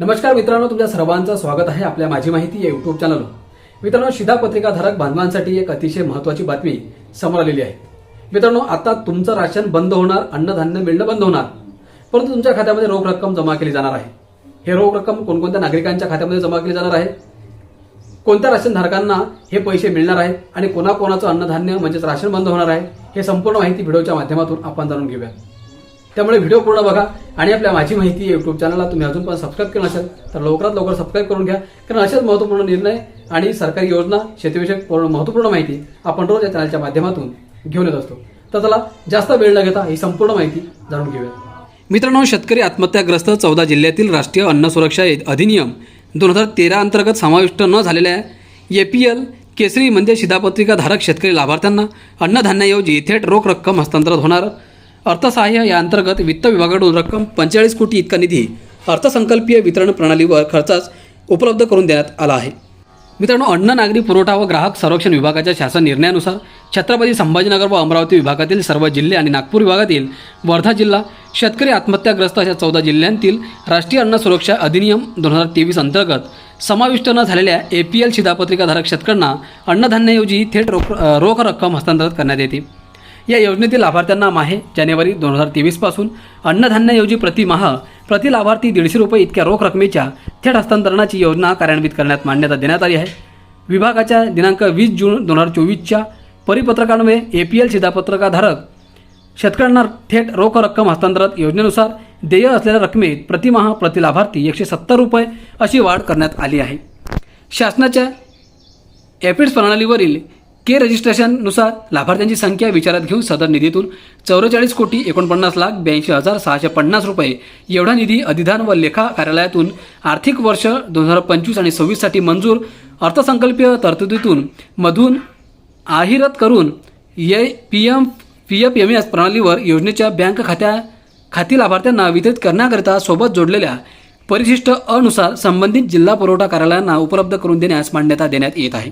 नमस्कार मित्रांनो तुमच्या सर्वांचं स्वागत आहे आपल्या माझी माहिती या युट्यूब चॅनलवर मित्रांनो शिधापत्रिकाधारक बांधवांसाठी एक अतिशय महत्वाची बातमी समोर आलेली आहे. मित्रांनो आता तुमचं राशन बंद होणार अन्नधान्य मिळणं बंद होणार परंतु तुमच्या खात्यामध्ये रोख रक्कम जमा केली जाणार आहे. हे रोख रक्कम कोणकोणत्या नागरिकांच्या खात्यामध्ये जमा केली जाणार आहे? कोणत्या राशन धारकांना हे पैसे मिळणार आहेत आणि कोणाकोणाचं अन्नधान्य म्हणजेच राशन बंद होणार आहे? हे संपूर्ण माहिती व्हिडिओच्या माध्यमातून आपण जाणून घेऊया. त्यामुळे व्हिडिओ पूर्ण बघा. आणि आपल्या माझी माहिती युट्यूब चॅनलला तुम्ही अजून पण सबस्क्राईब केलं असेल तर लवकरात लवकर सबस्क्राईब करून घ्या. कारण असेच महत्त्वपूर्ण निर्णय आणि सरकारी योजना शेतीविषयक पूर्ण महत्त्वपूर्ण माहिती आपण रोज या चॅनलच्या माध्यमातून घेऊन येत असतो. तर चला जास्त वेळ न घेता ही संपूर्ण माहिती जाणून घेऊया. मित्रांनो शेतकरी आत्महत्याग्रस्त चौदा जिल्ह्यातील राष्ट्रीय अन्न सुरक्षा अधिनियम दोन हजार तेरा अंतर्गत समाविष्ट न झालेल्या ए पी एल केसरी म्हणजे शिधापत्रिका धारक शेतकरी लाभार्थ्यांना अन्नधान्याऐवजी थेट रोख रक्कम हस्तांतरित होणार. अर्थसहाय्य या अंतर्गत वित्त विभागाकडून रक्कम पंचेचाळीस कोटी इतका निधी अर्थसंकल्पीय वितरण प्रणालीवर खर्चास उपलब्ध करून देण्यात आला आहे. मित्रांनो अन्न नागरी पुरवठा व ग्राहक संरक्षण विभागाच्या शासन निर्णयानुसार छत्रपती संभाजीनगर व अमरावती विभागातील सर्व जिल्हे आणि नागपूर विभागातील वर्धा जिल्हा शेतकरी आत्महत्याग्रस्त अशा चौदा जिल्ह्यांतील राष्ट्रीय अन्न सुरक्षा अधिनियम दोन हजार तेवीस अंतर्गत समाविष्ट न झालेल्या ए पी एल शिधापत्रिकाधारक शेतकऱ्यांना अन्नधान्याऐवजी थेट रोख रोख रक्कम हस्तांतरित करण्यात येते. या योजनेतील लाभार्थ्यांना माहे जानेवारी दोन हजार तेवीसपासून अन्नधान्याऐवजी प्रतिमाह प्रति लाभार्थी दीडशे रुपये इतक्या रोख रकमेच्या थेट हस्तांतरणाची योजना कार्यान्वित करण्यात मान्यता देण्यात आली आहे. विभागाच्या दिनांक वीस जून दोन हजार चोवीसच्या परिपत्रकान्वये ए पी एल शिधापत्रकाधारक शेतकऱ्यांना थेट रोख रक्कम हस्तांतरित योजनेनुसार देय असलेल्या रकमेत प्रतिमाह प्रति लाभार्थी एकशे सत्तर रुपये अशी वाढ करण्यात आली आहे. शासनाच्या एपिड्स प्रणालीवरील के रजिस्ट्रेशननुसार लाभार्थ्यांची संख्या विचारात घेऊन सदर निधीतून चौवेचाळीस कोटी एकोणपन्नास लाख ब्याऐंशी हजार सहाशे पन्नास रुपये एवढा निधी अधिधान व लेखा कार्यालयातून आर्थिक वर्ष दोन हजार पंचवीस आणि सव्वीससाठी मंजूर अर्थसंकल्पीय तरतुदीतून मधून आहिरत करून ये P M P F M S प्रणालीवर योजनेच्या बँक खात्या खाती लाभार्थ्यांना वितरित करण्याकरिता सोबत जोडलेल्या परिशिष्ट अनुसार संबंधित जिल्हा पुरवठा कार्यालयांना उपलब्ध करून देण्यास मान्यता देण्यात येत आहे.